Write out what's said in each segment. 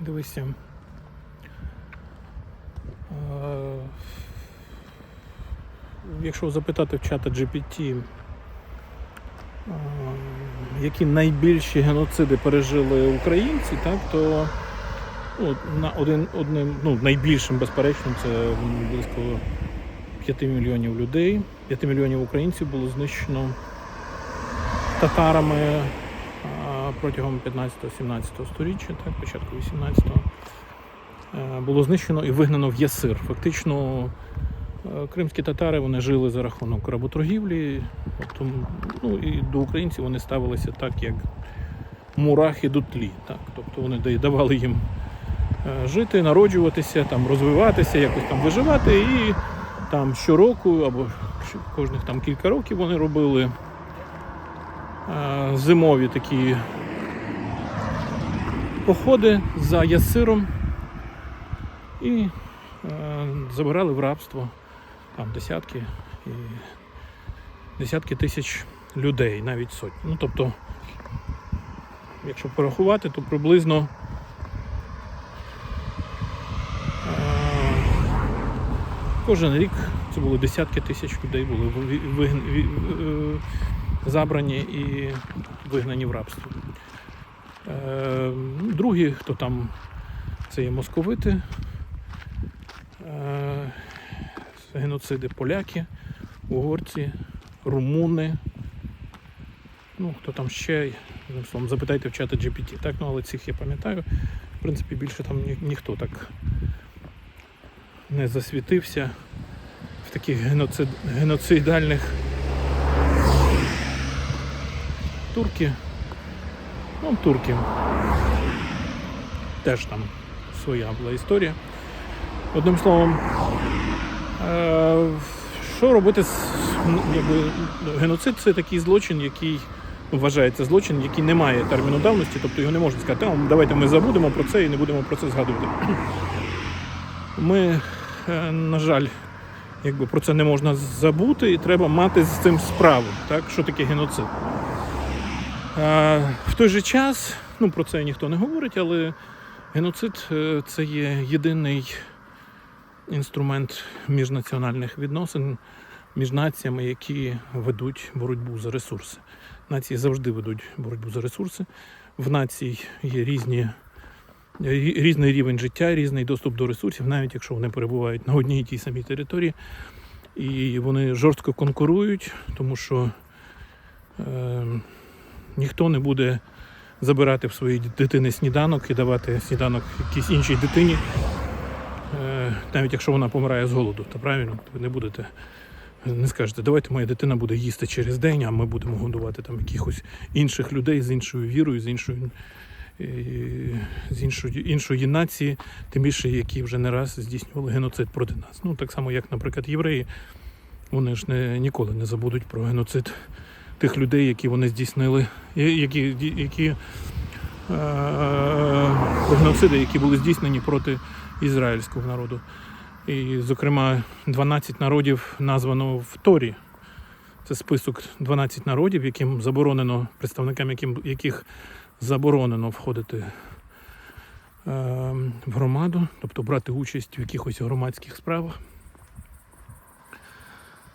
Дивися. Е, Якщо запитати в чата GPT, е, які найбільші геноциди пережили українці, так, то ну, на один, одним, ну, найбільшим, безперечно, це близько 5 мільйонів людей. 5 мільйонів українців було знищено татарами протягом 15-17 століття, так, початку 18-го. Е, Було знищено і вигнано в Ясир. Фактично, е, кримські татари вони жили за рахунок работоргівлі, от тому, ну, і до українців вони ставилися так, як мурахи до тлі. Так? Тобто вони давали їм е, жити, народжуватися, там, розвиватися, якось там виживати. І там щороку або кожних там кілька років вони робили зимові такі походи за Ясиром і е, забирали в рабство там десятки і десятки тисяч людей, навіть сотні. Ну тобто, якщо порахувати, то приблизно е, кожен рік це було десятки тисяч людей були ви- вигн- е, забрані і вигнані в рабство. Е, ну, Другі, хто там це є московити, е, геноциди поляки, угорці, румуни. Ну, хто там ще, словом, запитайте в чата GPT. Так, ну але цих я пам'ятаю. В принципі, більше там ні, ніхто так не засвітився в таких геноцид, геноцидальних турки. Ну, турки. Теж там своя була історія. Одним словом, е, що робити з ну, якби, геноцид це такий злочин, який вважається злочин, який не має терміну давності, тобто його не можна сказати, давайте ми забудемо про це і не будемо про це згадувати. Ми, е, на жаль, якби про це не можна забути, і треба мати з цим справу. Так? Що таке геноцид? Е, В той же час, ну про це ніхто не говорить, але геноцид е, це є єдиний інструмент міжнаціональних відносин між націями, які ведуть боротьбу за ресурси. Нації завжди ведуть боротьбу за ресурси. В націй є різні, різний рівень життя, різний доступ до ресурсів, навіть якщо вони перебувають на одній і тій самій території. І вони жорстко конкурують, тому що е, ніхто не буде забирати в своїй дитини сніданок і давати сніданок якійсь іншій дитині, е, навіть якщо вона помирає з голоду, то правильно, ви не будете. Не скажете, давайте моя дитина буде їсти через день, а ми будемо годувати там якихось інших людей з іншою вірою, з іншою, е, з іншої, іншої нації, тим більше, які вже не раз здійснювали геноцид проти нас. Ну так само, як, наприклад, євреї, вони ж не, ніколи не забудуть про геноцид тих людей, які вони здійснили, які, які е, геноциди, які були здійснені проти ізраїльського народу. І, зокрема, 12 народів названо в Торі. Це список 12 народів, яким заборонено, представникам яким, яких заборонено входити е, в громаду, тобто брати участь в якихось громадських справах.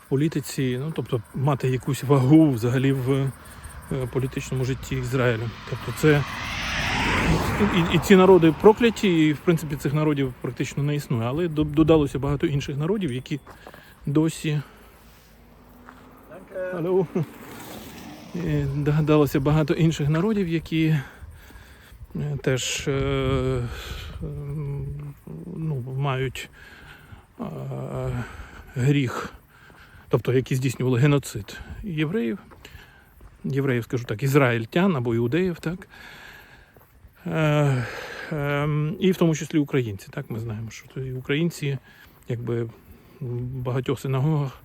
Політиці, ну, тобто мати якусь вагу взагалі в е, політичному житті Ізраїлю. Тобто це і, і ці народи прокляті, і в принципі цих народів практично не існує. Але додалося багато інших народів, які досі. Алло. І Додалося багато інших народів, які е, теж е, ну, мають гріх, тобто які здійснювали геноцид євреїв. Євреїв, скажу так, ізраїльтян або іудеїв, так. Е, ем, і в тому числі українці. Так, ми знаємо, що українці, якби в багатьох синагогах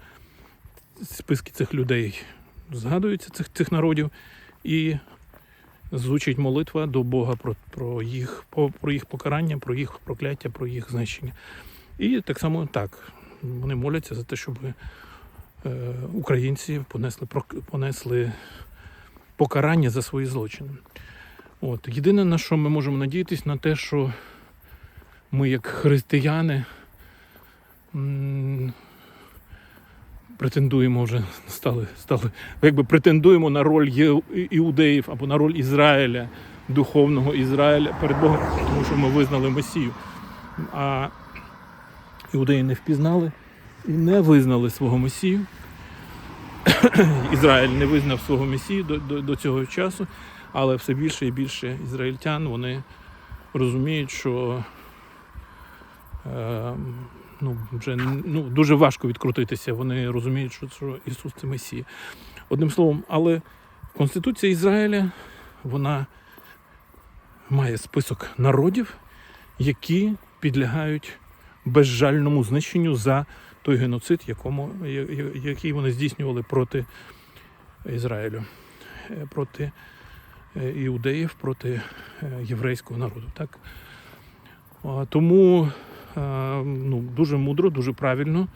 списки цих людей згадуються, цих, цих народів, і звучить молитва до Бога про, про, їх, про їх покарання, про їх прокляття, про їх знищення. І так само так, вони моляться за те, щоб українці понесли, понесли покарання за свої злочини. От. Єдине, на що ми можемо надіятися, на те, що ми, як християни, претендуємо вже, стали, стали, якби претендуємо на роль іудеїв або на роль Ізраїля, духовного Ізраїля перед Богом, тому що ми визнали Месію. А іудеї не впізнали і не визнали свого Месію. Ізраїль не визнав свого Месію до, до, до цього часу, але все більше і більше ізраїльтян вони розуміють, що е, ну, вже ну, дуже важко відкрутитися. Вони розуміють, що, що Ісус це Месія. Одним словом, але Конституція Ізраїля вона має список народів, які підлягають безжальному знищенню за той геноцид, якому, який вони здійснювали проти Ізраїлю, е, проти е, іудеїв, проти е, єврейського народу. Так? Тому ну, дуже мудро, дуже правильно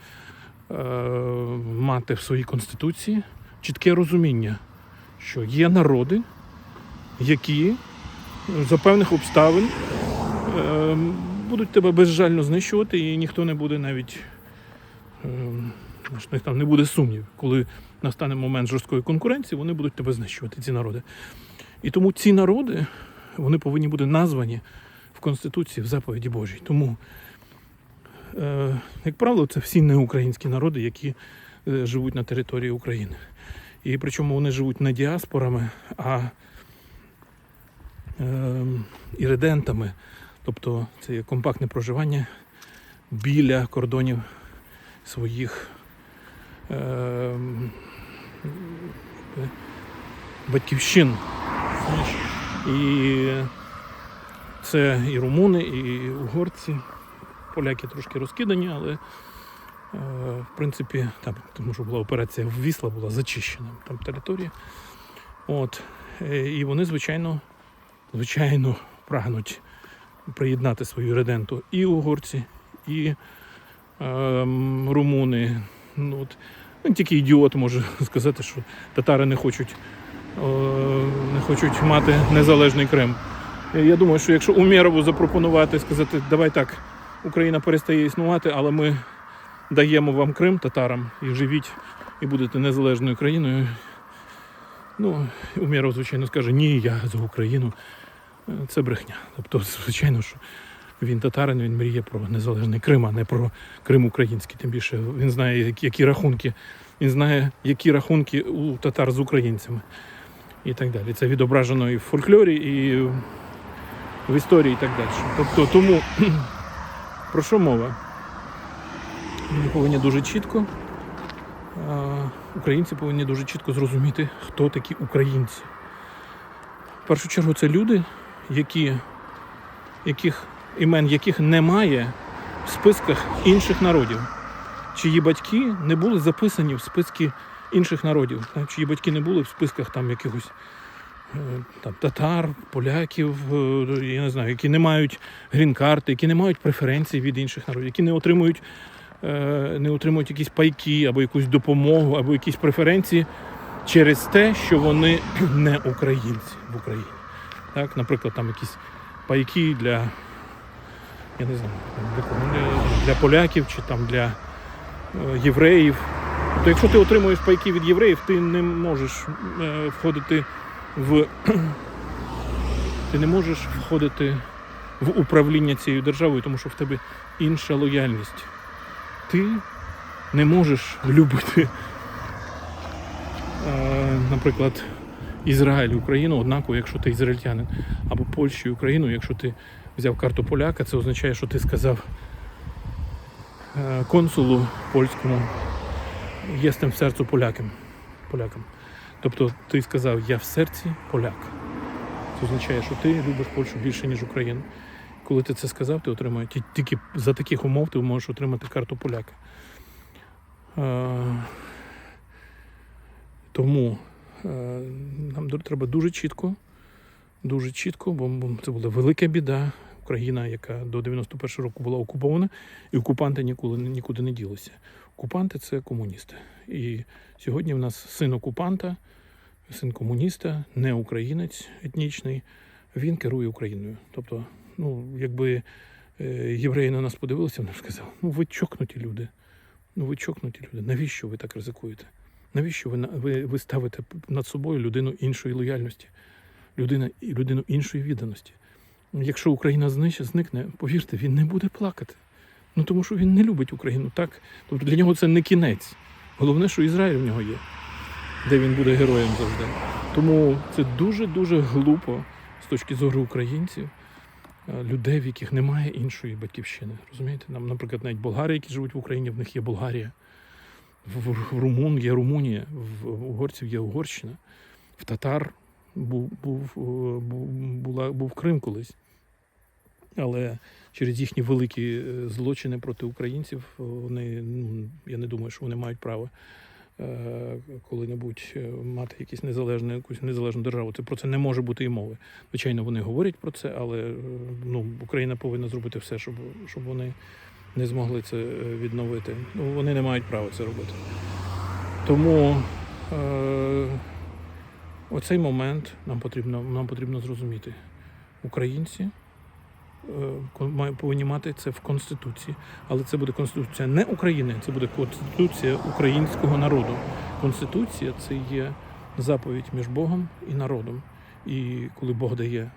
мати в своїй конституції чітке розуміння, що є народи, які за певних обставин будуть тебе безжально знищувати, і ніхто не буде навіть них там не буде сумнів, коли настане момент жорсткої конкуренції, вони будуть тебе знищувати, ці народи. І тому ці народи вони повинні бути названі в Конституції в заповіді Божій. Тому, е, як правило, це всі неукраїнські народи, які е, живуть на території України. І причому вони живуть не діаспорами, а е, іридентами. Тобто це є компактне проживання біля кордонів своїх е, батьківщин. І це і румуни, і угорці. Поляки трошки розкидані, але е, в принципі, там, тому що була операція в Вісла, була зачищена там територія. От. Е, І вони, звичайно, звичайно, прагнуть приєднати свою реденту і угорці, і румуни. Ну, от, ну, тільки ідіот може сказати, що татари не хочуть, е, не хочуть мати незалежний Крим. Я думаю, що якщо Умєрову запропонувати, сказати, давай так, Україна перестає існувати, але ми даємо вам Крим татарам і живіть, і будете незалежною країною. Ну, Умєров, звичайно, скаже, ні, я за Україну. Е, Це брехня. Тобто, звичайно, що він татарин, він мріє про незалежний Крим, а не про Крим український. Тим більше він знає, які, рахунки, він знає, які рахунки у татар з українцями і так далі. Це відображено і в фольклорі, і в історії, і так далі. Тобто, тому про що мова? Ми повинні дуже чітко. Українці повинні дуже чітко зрозуміти, хто такі українці. В першу чергу це люди, які, яких, імен яких немає в списках інших народів, чиї батьки не були записані в списки інших народів, чиї батьки не були в списках там якихось е, там, татар, поляків, е, я не знаю, які не мають грін-карти, які не мають преференцій від інших народів, які не отримують, е, не отримують якісь пайки або якусь допомогу, або якісь преференції через те, що вони не українці в Україні. Так, наприклад, там якісь пайки для, я не знаю, для, кого, для, для поляків чи там для е, євреїв. Тобто, якщо ти отримуєш пайки від євреїв, ти не можеш е, входити в ти не можеш входити в управління цією державою, тому що в тебе інша лояльність. Ти не можеш любити, е, наприклад, Ізраїль, Україну, однаково, якщо ти ізраїльтянин, або Польщу і Україну, якщо ти взяв карту поляка, це означає, що ти сказав е, консулу польському, єстем в серцю полякам. полякам. Тобто ти сказав, я в серці поляк. Це означає, що ти любиш Польщу більше, ніж Україну. Коли ти це сказав, ти отримаєш тільки за таких умов ти можеш отримати карту поляка. Е, тому е, нам треба дуже чітко, дуже чітко, бо це була велика біда. Україна, яка до 91 року була окупована, і окупанти ніколи нікуди не ділися. Окупанти це комуністи. І сьогодні в нас син окупанта, син комуніста, не українець етнічний, він керує Україною. Тобто, ну, якби е, євреї на нас подивилися, вони б сказали, ну ви чокнуті люди. Ну ви чокнуті люди. Навіщо ви так ризикуєте? Навіщо ви, ви, ви ставите над собою людину іншої лояльності, людина, людину іншої відданості? Якщо Україна зникне, повірте, він не буде плакати. Ну тому що він не любить Україну. Так? Тобто для нього це не кінець. Головне, що Ізраїль в нього є, де він буде героєм завжди. Тому це дуже-дуже глупо з точки зору українців, е, людей, в яких немає іншої батьківщини. Розумієте? Нам, наприклад, навіть болгари, які живуть в Україні, в них є Болгарія. В, румун є Румунія, в угорців є Угорщина, в татар був, е, був, була, був Крим колись. Але через їхні великі е, злочини проти українців е, вони, ну, я не думаю, що вони мають право коли-небудь мати якісь незалежну, якусь незалежну державу. Це про це не може бути і мови. Звичайно, вони говорять про це, але ну, Україна повинна зробити все, щоб, щоб вони не змогли це відновити. Ну, вони не мають права це робити. Тому е, оцей момент нам потрібно, нам потрібно зрозуміти. Українці е, повинні мати це в Конституції. Але це буде Конституція не України, це буде Конституція українського народу. Конституція це є заповідь між Богом і народом. І коли Бог дає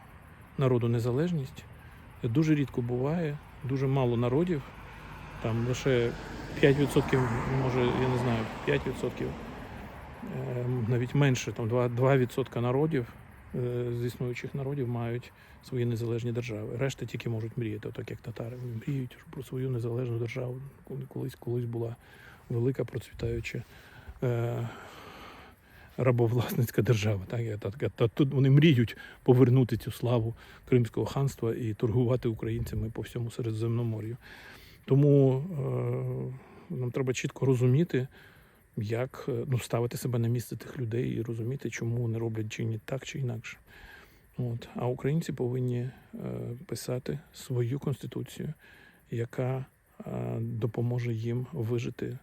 народу незалежність, дуже рідко буває, дуже мало народів, там лише 5%, може, я не знаю, 5%, е, навіть менше, там 2%, 2% народів е, з існуючих народів мають свої незалежні держави. Решта тільки можуть мріяти, так як татари мріють про свою незалежну державу. Коли колись колись була велика процвітаюча е, рабовласницька держава. Так, так, та тут вони мріють повернути цю славу Кримського ханства і торгувати українцями по всьому Середземномор'ю. Тому е, нам треба чітко розуміти, як е, ну, ставити себе на місце тих людей і розуміти, чому вони роблять чи не так, чи інакше. От. А українці повинні е, писати свою конституцію, яка е, допоможе їм вижити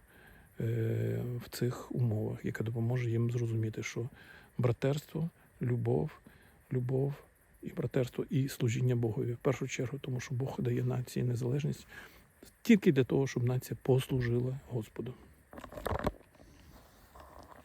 в цих умовах, яка допоможе їм зрозуміти, що братерство, любов, любов і братерство, і служіння Богові в першу чергу, тому що Бог дає нації незалежність тільки для того, щоб нація послужила Господу.